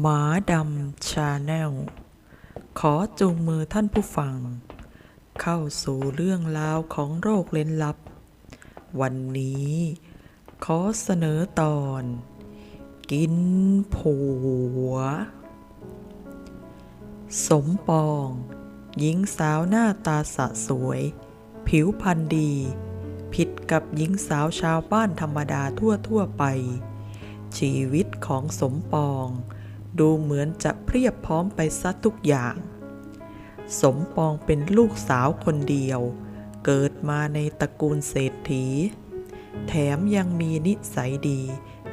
หมาดำชาแนล ขอจูงมือท่านผู้ฟัง เข้าสู่เรื่องราวของโรคเล้นลับ วันนี้ ขอเสนอตอน กินผัว สมปอง หญิงสาวหน้าตาสะสวย ผิวพรรณดี ผิดกับหญิงสาวชาวบ้านธรรมดาทั่วๆไปชีวิตของสมปอง ดูเหมือนจะเพียบพร้อมไปซะทุกอย่าง สมปองเป็นลูกสาวคนเดียว เกิดมาในตระกูลเศรษฐี แถมยังมีนิสัยดี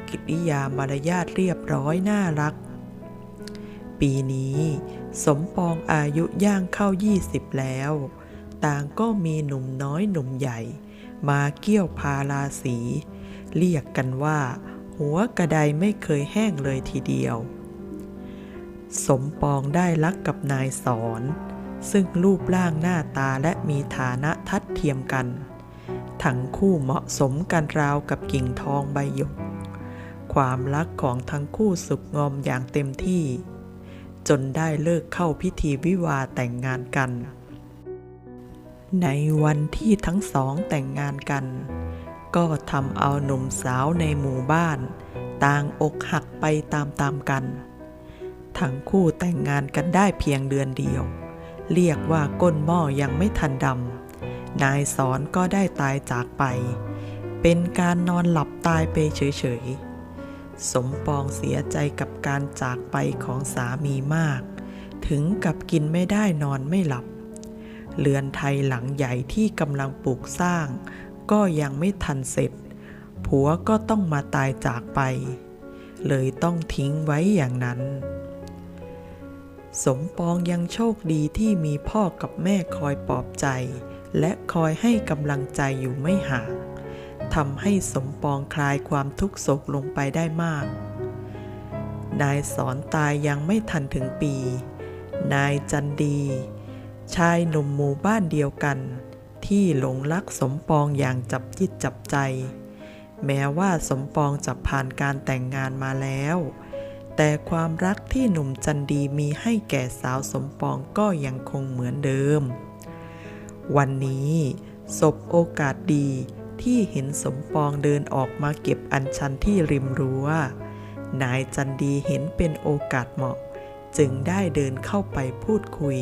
กิริยามารยาทเรียบร้อยน่ารัก ปีนี้ สมปองอายุย่างเข้า 20 แล้ว ต่างก็มีหนุ่มน้อยหนุ่มใหญ่ มาเกี่ยวพาราสี เรียกกันว่าหัวกระไดไม่เคยแห้งเลยทีเดียว สมปองได้รักกับนายสอน ซึ่งรูปร่างหน้าตาและมีฐานะทัดเทียมกัน ทั้งคู่เหมาะสมกันราวกับกิ่งทองใบหยก ความรักของทั้งคู่สุกงอมอย่างเต็มที่ จนได้เลิกเข้าพิธีวิวาแต่งงานกัน ในวันที่ทั้งสองแต่งงานกัน ก็ทำเอาหนุ่มสาวในหมู่บ้าน ต่างอกหักไปตามๆกัน ทั้งคู่แต่งงานกันได้เพียงเดือนเดียว เรียกว่าก้นหม้อยังไม่ทันดำนายสอนก็ได้ตายจากไป เป็นการนอนหลับตายไปเฉยๆ สมปองเสียใจกับการจากไปของสามีมาก ถึงกับกินไม่ได้นอนไม่หลับ เรือนไทยหลังใหญ่ที่กำลังปลูกสร้าง ก็ยังไม่ทันเสร็จ ผัวก็ต้องมาตายจากไปเลยต้องทิ้งไว้อย่างนั้น สมปองยังโชคดีที่มีพ่อกับแม่คอยปลอบใจ และคอยให้กำลังใจอยู่ไม่ห่างทำให้สมปองคลายความทุกข์โศกลงไปได้มาก นายสอนตายยังไม่ทันถึงปี นายจันดี ชายหนุ่มหมู่บ้านเดียวกัน ที่หลงรักสมปองอย่างจับจิตจับใจ แม้ว่าสมปองจะผ่านการแต่งงานมาแล้ว แต่ความรักที่หนุ่มจันดีมีให้แก่สาวสมปองก็ยังคงเหมือนเดิม วันนี้สบโอกาสดีที่เห็นสมปองเดินออกมาเก็บอัญชันที่ริมรัว้ว นายจันดีเห็นเป็นโอกาสเหมาะ จึงได้เดินเข้าไปพูดคุย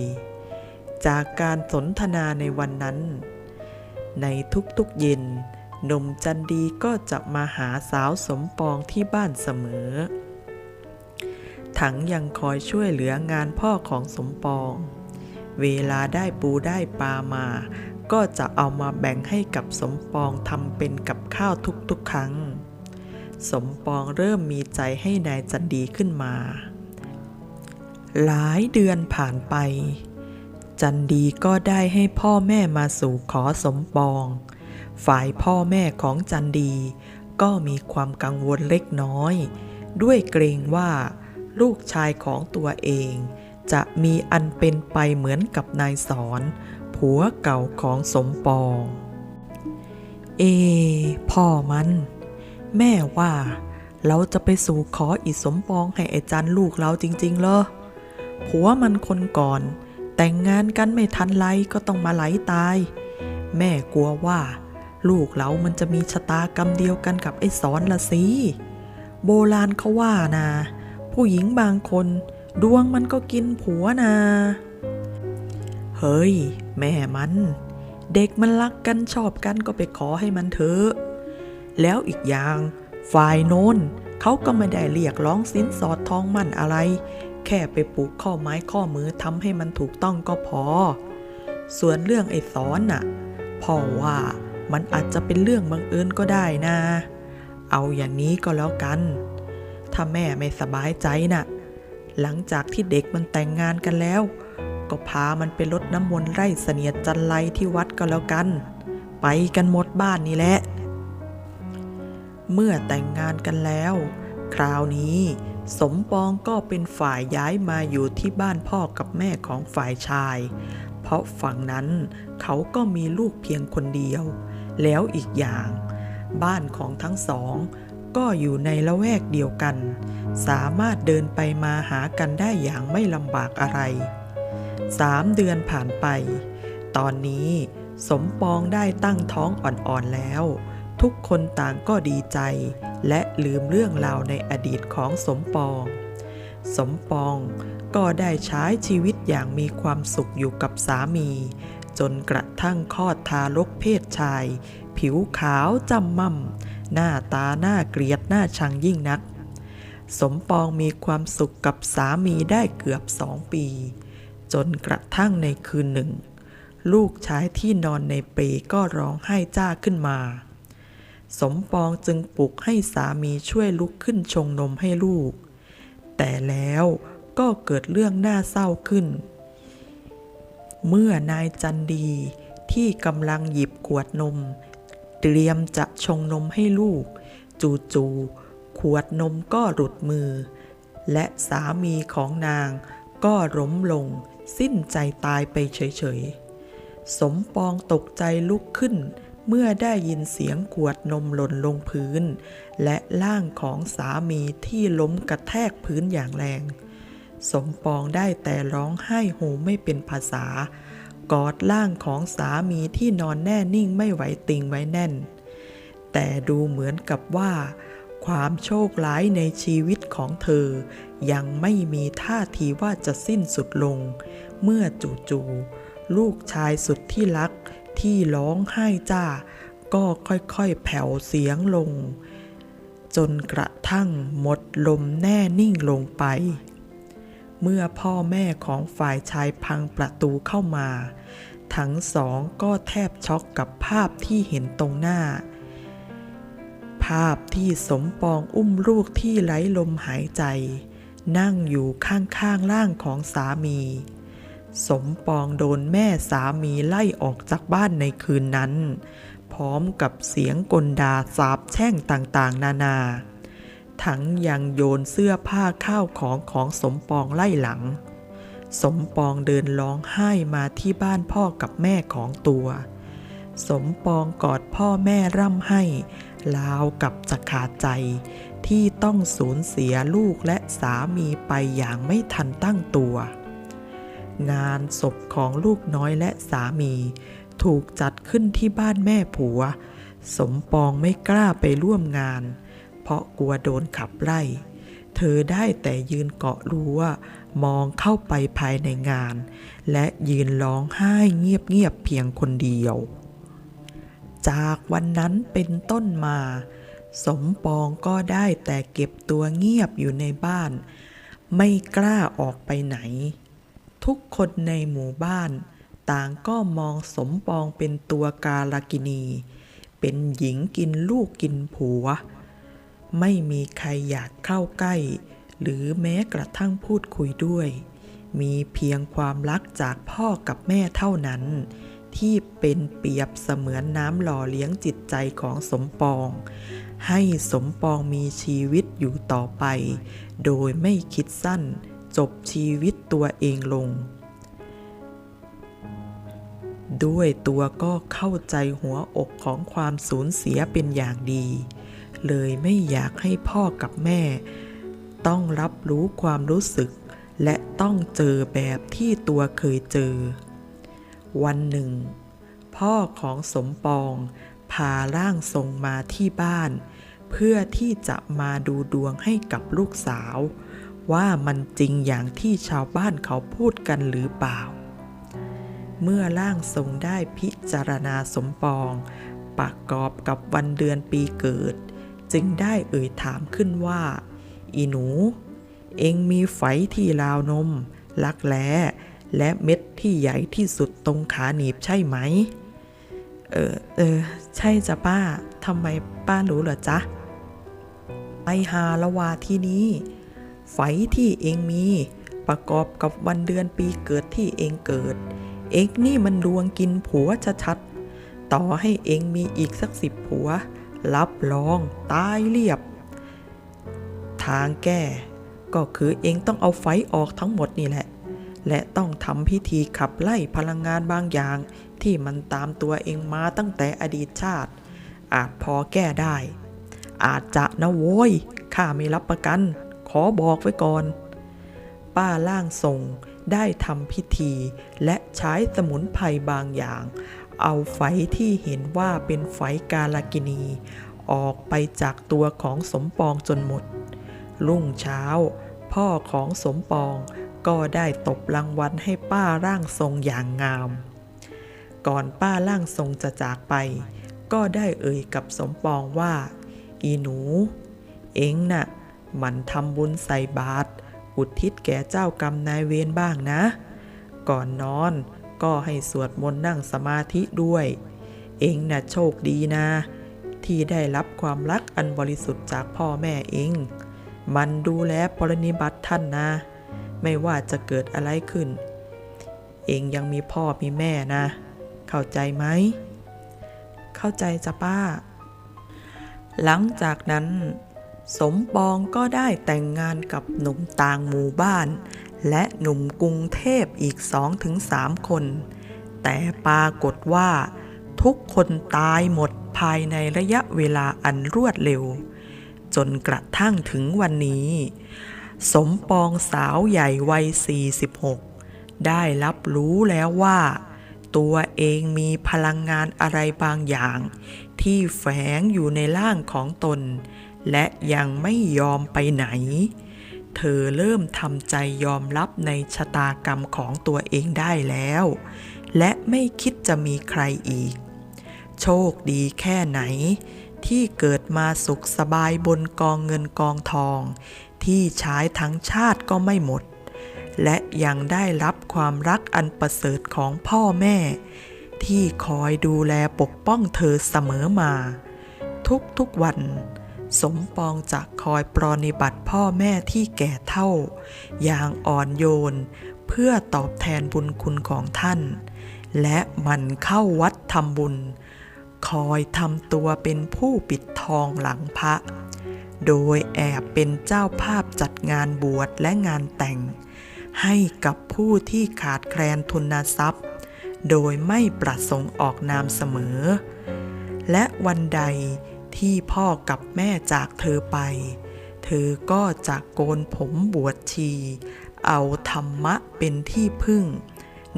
จากการสนทนาในวันนั้น ในทุกๆเย็นหนุ่มจันดีก็จะมาหาสาวสมปองที่บ้านเสมอ ทั้งยังคอยช่วยเหลืองานพ่อของสมปอง เวลาได้ปูได้ปลามา ก็จะเอามาแบ่งให้กับสมปองทำเป็นกับข้าวทุกๆครั้ง สมปองเริ่มมีใจให้นายจันดีขึ้นมา หลายเดือนผ่านไป จันดีก็ได้ให้พ่อแม่มาสู่ขอสมปอง ฝ่ายพ่อแม่ของจันดี ก็มีความกังวลเล็กน้อย ด้วยเกรงว่า ลูกชายของตัวเอง จะมีอันเป็นไปเหมือนกับนายสอนผัวเก่าของสมปอง เอ พ่อมัน แม่ว่า เราจะไปสู่ขออีสมปองให้ไอจันลูกเราจริง ๆ เหรอผัวมันคนก่อน แต่งงานกันไม่ทันไรก็ต้องมาไหลตาย แม่กลัวว่า ลูกเรามันจะมีชะตากรรมเดียวกันกับไอ้สอนละสิโบราณเขาว่านะ ผู้หญิงบางคน ดวงมันก็กินผัวนะเฮ้ย แม่มัน เด็กมันรักกันชอบกันก็ไปขอให้มันเถอะ แล้วอีกอย่าง ฝ่ายโน้นเขาก็ไม่ได้เรียกร้องสินสอดทองมั่นอะไร แค่ไปปลูกข้อไม้ข้อมือทำให้มันถูกต้องก็พอ ส่วนเรื่องไอ้สอนน่ะพ่อว่ามันอาจจะเป็นเรื่องบังเอิญก็ได้นะ เอาอย่างนี้ก็แล้วกัน ถ้าแม่ไม่สบายใจน่ะ หลังจากที่เด็กมันแต่งงานกันแล้ว ก็พามันไปลดน้ำมนต์ไร่เสนียดจันไรที่วัดก็แล้วกัน ไปกันหมดบ้านนี่แหละ เมื่อแต่งงานกันแล้ว คราวนี้สมปองก็เป็นฝ่ายย้ายมาอยู่ที่บ้านพ่อกับแม่ของฝ่ายชาย เพราะฝั่งนั้นเขาก็มีลูกเพียงคนเดียว แล้วอีกอย่าง บ้านของทั้งสอง ก็อยู่ในละแวกเดียวกัน สามารถเดินไปมาหากันได้อย่างไม่ลำบากอะไรสามเดือนผ่านไป ตอนนี้สมปองได้ตั้งท้องอ่อนๆแล้ว ทุกคนต่างก็ดีใจ และลืมเรื่องราวในอดีตของสมปอง สมปองก็ได้ใช้ชีวิตอย่างมีความสุขอยู่กับสามี จนกระทั่งคลอดทารกเพศชาย ผิวขาวจำม่ำ หน้าตาหน้าเกลียดหน้าชังยิ่งนัก สมปองมีความสุขกับสามีได้เกือบสองปี จนกระทั่งในคืนหนึ่ง ลูกชายที่นอนในเปลก็ร้องไห้จ้าขึ้นมา สมปองจึงปลุกให้สามีช่วยลุกขึ้นชงนมให้ลูก แต่แล้วก็เกิดเรื่องน่าเศร้าขึ้น เมื่อนายจันดีที่กำลังหยิบขวดนม เตรียมจะชงนมให้ลูก จู่ๆขวดนมก็หลุดมือ และสามีของนางก็ล้มลง สิ้นใจตายไปเฉยๆ สมปองตกใจลุกขึ้น เมื่อได้ยินเสียงขวดนมหล่นลงพื้น และร่างของสามีที่ล้มกระแทกพื้นอย่างแรง สมปองได้แต่ร้องไห้โฮไม่เป็นภาษา กอดร่างของสามีที่นอนแน่นิ่งไม่ไหวติงไว้แน่น แต่ดูเหมือนกับว่า ความโชคร้ายในชีวิตของเธอ ยังไม่มีท่าทีว่าจะสิ้นสุดลง เมื่อจู่ๆลูกชายสุดที่รักที่ร้องไห้จ้า ก็ค่อยๆแผ่วเสียงลง จนกระทั่งหมดลมแน่นิ่งลงไป เมื่อพ่อแม่ของฝ่ายชายพังประตูเข้ามา ทั้งสองก็แทบช็อกกับภาพที่เห็นตรงหน้า ภาพที่สมปองอุ้มลูกที่ไร้ลมหายใจ นั่งอยู่ข้างๆร่างของสามี สมปองโดนแม่สามีไล่ออกจากบ้านในคืนนั้น พร้อมกับเสียงกลดาสาบแช่งต่างๆ นานา ทั้งยังโยนเสื้อผ้าข้าวของของสมปองไล่หลัง สมปองเดินร้องไห้มาที่บ้านพ่อกับแม่ของตัว สมปองกอดพ่อแม่ร่ำให้ลาวกับจะขาดใจ ที่ต้องสูญเสียลูกและสามีไปอย่างไม่ทันตั้งตัว งานศพของลูกน้อยและสามี ถูกจัดขึ้นที่บ้านแม่ผัว สมปองไม่กล้าไปร่วมงาน เพราะกลัวโดนขับไล่ เธอได้แต่ยืนเกาะรั้วมองเข้าไปภายในงาน และยืนร้องไห้เงียบๆเพียงคนเดียว จากวันนั้นเป็นต้นมา สมปองก็ได้แต่เก็บตัวเงียบอยู่ในบ้าน ไม่กล้าออกไปไหน ทุกคนในหมู่บ้านต่างก็มองสมปองเป็นตัวกาลกินี เป็นหญิงกินลูกกินผัว ไม่มีใครอยากเข้าใกล้ หรือแม้กระทั่งพูดคุยด้วย มีเพียงความรักจากพ่อกับแม่เท่านั้น ที่เป็นเปรียบเสมือนน้ำหล่อเลี้ยงจิตใจของสมปอง ให้สมปองมีชีวิตอยู่ต่อไป โดยไม่คิดสั้น จบชีวิตตัวเองลงด้วยตัวก็เข้าใจหัวอกของความสูญเสียเป็นอย่างดี เลยไม่อยากให้พ่อกับแม่ ต้องรับรู้ความรู้สึก และต้องเจอแบบที่ตัวเคยเจอ วันหนึ่ง พ่อของสมปองพาร่างทรงมาที่บ้าน เพื่อที่จะมาดูดวงให้กับลูกสาว ว่ามันจริงอย่างที่ชาวบ้านเขาพูดกันหรือเปล่า เมื่อร่างทรงได้พิจารณาสมปองประกอบกับวันเดือนปีเกิด จึงได้เอ่ยถามขึ้นว่า อีหนู เองมีไฝที่ราวนม ลักแร้และเม็ดที่ใหญ่ที่สุดตรงขาหนีบใช่ไหม เออ เออ ใช่จ้ะป้า ทำไมป้ารู้เหรอจ๊ะไปหาละวาที่นี้ไฝที่เองมี ประกอบกับวันเดือนปีเกิดที่เองเกิด เองนี่มันดวงกินผัวชัดๆต่อให้เองมีอีกสักสิบผัว รับรองตายเรียบ ทางแก้ก็คือเองต้องเอาไฟออกทั้งหมดนี่แหละ และต้องทำพิธีขับไล่พลังงานบางอย่าง ที่มันตามตัวเองมาตั้งแต่อดีตชาติ อาจพอแก้ได้ อาจจะนะโว้ยข้าไม่รับประกัน ขอบอกไว้ก่อน ป้าล่างทรงได้ทำพิธีและใช้สมุนไพรบางอย่าง เอาไฝที่เห็นว่าเป็นไฝกาลากินี ออกไปจากตัวของสมปองจนหมด รุ่งเช้า พ่อของสมปองก็ได้ตบรางวัลให้ป้าร่างทรงอย่างงาม ก่อนป้าร่างทรงจะจากไป ก็ได้เอ่ยกับสมปองว่า อีหนู เอ็งน่ะมันทำบุญใส่บาตรอุทิศแก่เจ้ากรรมนายเวรบ้างนะ ก่อนนอน ก็ให้สวดมนต์นั่งสมาธิด้วย เอ็งน่ะโชคดีนะ ที่ได้รับความรักอันบริสุทธิ์จากพ่อแม่เอง มันดูแลปรนิบัติท่านนะ ไม่ว่าจะเกิดอะไรขึ้น เองยังมีพ่อมีแม่นะ เข้าใจไหม เข้าใจจ้ะป้า หลังจากนั้นสมปองก็ได้แต่งงานกับหนุ่มต่างหมู่บ้าน และหนุ่มกรุงเทพอีกสองถึงสามคน แต่ปรากฏว่า ทุกคนตายหมดภายในระยะเวลาอันรวดเร็ว จนกระทั่งถึงวันนี้ สมปองสาวใหญ่วัย 46 ได้รับรู้แล้วว่า ตัวเองมีพลังงานอะไรบางอย่าง ที่แฝงอยู่ในร่างของตน และยังไม่ยอมไปไหน เธอเริ่มทำใจยอมรับในชะตากรรมของตัวเองได้แล้ว และไม่คิดจะมีใครอีก โชคดีแค่ไหน ที่เกิดมาสุขสบายบนกองเงินกองทอง ที่ใช้ทั้งชาติก็ไม่หมด และยังได้รับความรักอันประเสริฐของพ่อแม่ ที่คอยดูแลปกป้องเธอเสมอมา ทุกๆวัน สมปองจะคอยปรนนิบัติพ่อแม่ที่แก่เท่า อย่างอ่อนโยน เพื่อตอบแทนบุญคุณของท่าน และมันเข้าวัดทำบุญ คอยทำตัวเป็นผู้ปิดทองหลังพระ โดยแอบเป็นเจ้าภาพจัดงานบวชและงานแต่ง ให้กับผู้ที่ขาดแคลนทุนทรัพย์ โดยไม่ประสงค์ออกนามเสมอ และวันใด ที่พ่อกับแม่จากเธอไป เธอก็จะโกนผมบวชชี เอาธรรมะเป็นที่พึ่ง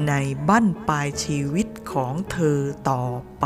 ในบั้นปลายชีวิตของเธอต่อไป